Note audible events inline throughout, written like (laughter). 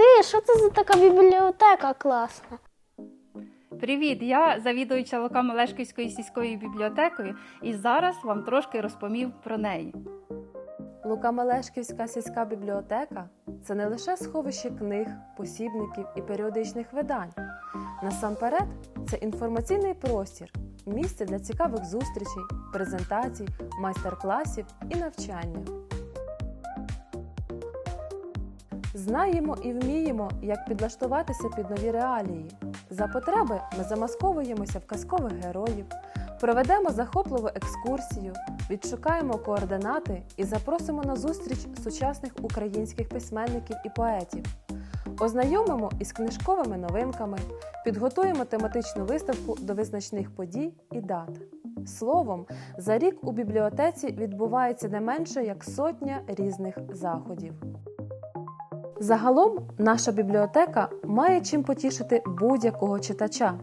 Ти, що це за така бібліотека класна? Привіт! Я завідуюча Лука-Мелешківської сільської бібліотекою і зараз вам трошки розповім про неї. Лука-Мелешківська сільська бібліотека це не лише сховище книг, посібників і періодичних видань. Насамперед, це інформаційний простір, місце для цікавих зустрічей, презентацій, майстер-класів і навчання. Знаємо і вміємо, як підлаштуватися під нові реалії. За потреби ми замасковуємося в казкових героїв, проведемо захопливу екскурсію, відшукаємо координати і запросимо на зустріч сучасних українських письменників і поетів. Ознайомимо із книжковими новинками, підготуємо тематичну виставку до визначних подій і дат. Словом, за рік у бібліотеці відбувається не менше як сотня різних заходів. Загалом наша бібліотека має чим потішити будь-якого читача.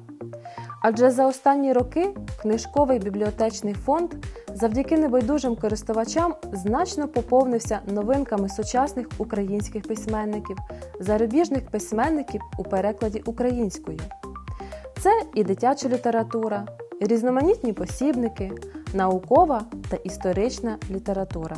Адже за останні роки книжковий бібліотечний фонд завдяки небайдужим користувачам значно поповнився новинками сучасних українських письменників, зарубіжних письменників у перекладі українською. Це і дитяча література, різноманітні посібники, наукова та історична література.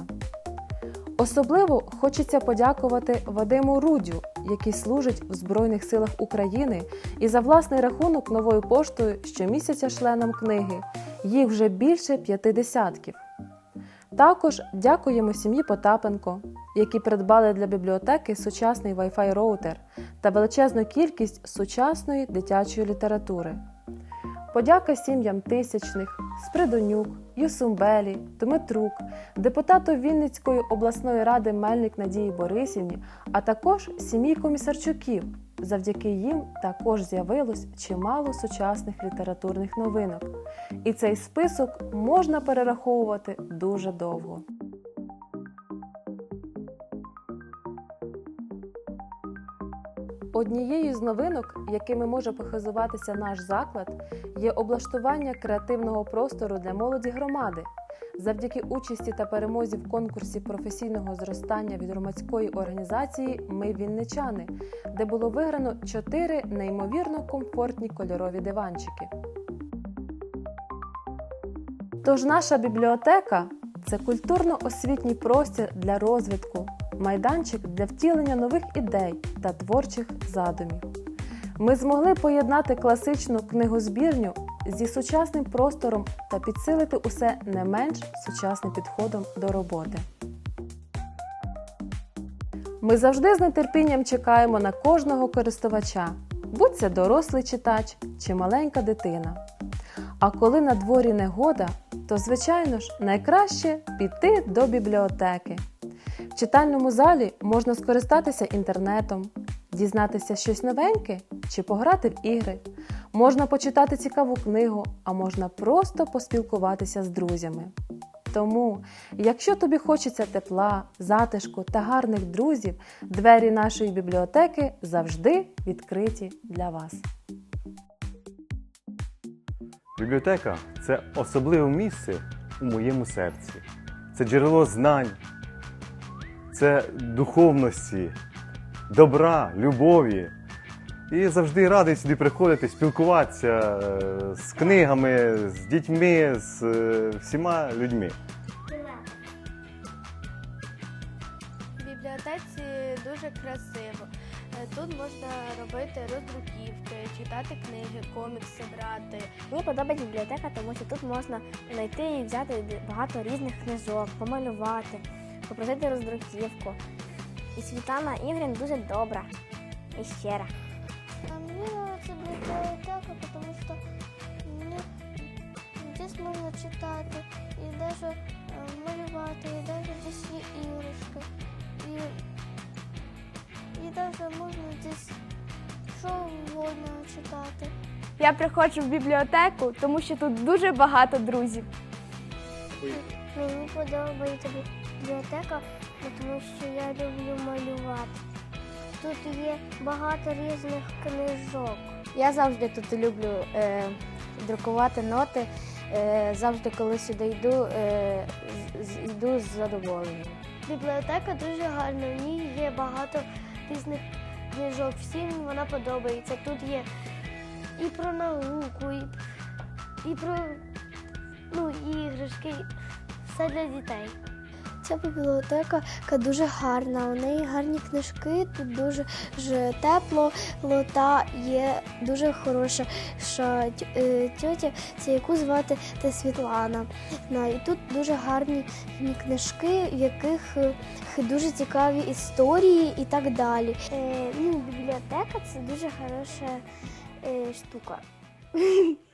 Особливо хочеться подякувати Вадиму Рудю, який служить в Збройних силах України і за власний рахунок новою поштою щомісяця членам книги. Їх вже більше п'яти десятків. Також дякуємо сім'ї Потапенко, які придбали для бібліотеки сучасний Wi-Fi роутер та величезну кількість сучасної дитячої літератури. Подяка сім'ям Тисячних, Спридонюк, Юсумбелі, Дмитрук, депутату Вінницької обласної ради Мельник Надії Борисівні, а також сім'ї комісарчуків. Завдяки їм також з'явилось чимало сучасних літературних новинок. І цей список можна перераховувати дуже довго. Однією з новинок, якими може похизуватися наш заклад, є облаштування креативного простору для молоді громади. Завдяки участі та перемозі в конкурсі професійного зростання від громадської організації Ми Вінничани, де було виграно чотири неймовірно комфортні кольорові диванчики. Тож наша бібліотека це культурно-освітній простір для розвитку, майданчик для втілення нових ідей та творчих задумів. Ми змогли поєднати класичну книгозбірню зі сучасним простором та підсилити усе не менш сучасним підходом до роботи. Ми завжди з нетерпінням чекаємо на кожного користувача, будь це дорослий читач чи маленька дитина. А коли на дворі негода, то, звичайно ж, найкраще піти до бібліотеки. Читальному залі можна скористатися інтернетом, дізнатися щось новеньке чи пограти в ігри. Можна почитати цікаву книгу, а можна просто поспілкуватися з друзями. Тому, якщо тобі хочеться тепла, затишку та гарних друзів, двері нашої бібліотеки завжди відкриті для вас. Бібліотека це особливе місце у моєму серці. Це джерело знань, це духовності, добра, любові. І завжди радий сюди приходити, спілкуватися е, з книгами, з дітьми, з е, всіма людьми. В бібліотеці дуже красиво. Е, Тут можна робити роздруківки, читати книги, комікси брати. Мені подобається бібліотека, тому що тут можна знайти і взяти багато різних книжок, помалювати, попросити роздруківку. І Світлана Ігрін дуже добра і щира. А мне нравится библиотека, потому что мне здесь можна читати і даже е, малювати, і даже здесь є іграшки. І, і даже можна здесь що угодно читати. Я приходжу в бібліотеку, тому що тут дуже багато друзів. Мені подобається бібліотека, тому що я люблю малювати. Тут є багато різних книжок. Я завжди тут люблю е, друкувати ноти. Е, завжди, коли сюди йду, е, йду з задоволенням. Бібліотека дуже гарна, в ній є багато різних книжок. Всім вона подобається. Тут є і про науку, і, і про ну, іграшки, все для дітей. Ця бібліотека яка дуже гарна. У неї гарні книжки, тут дуже ж тепло, та є дуже хороша ша- е, тьотя, це яку звати те Світлана. І тут дуже гарні книжки, в яких е, дуже цікаві історії і так далі. Е, ну, бібліотека це дуже хороша штука. (laughs)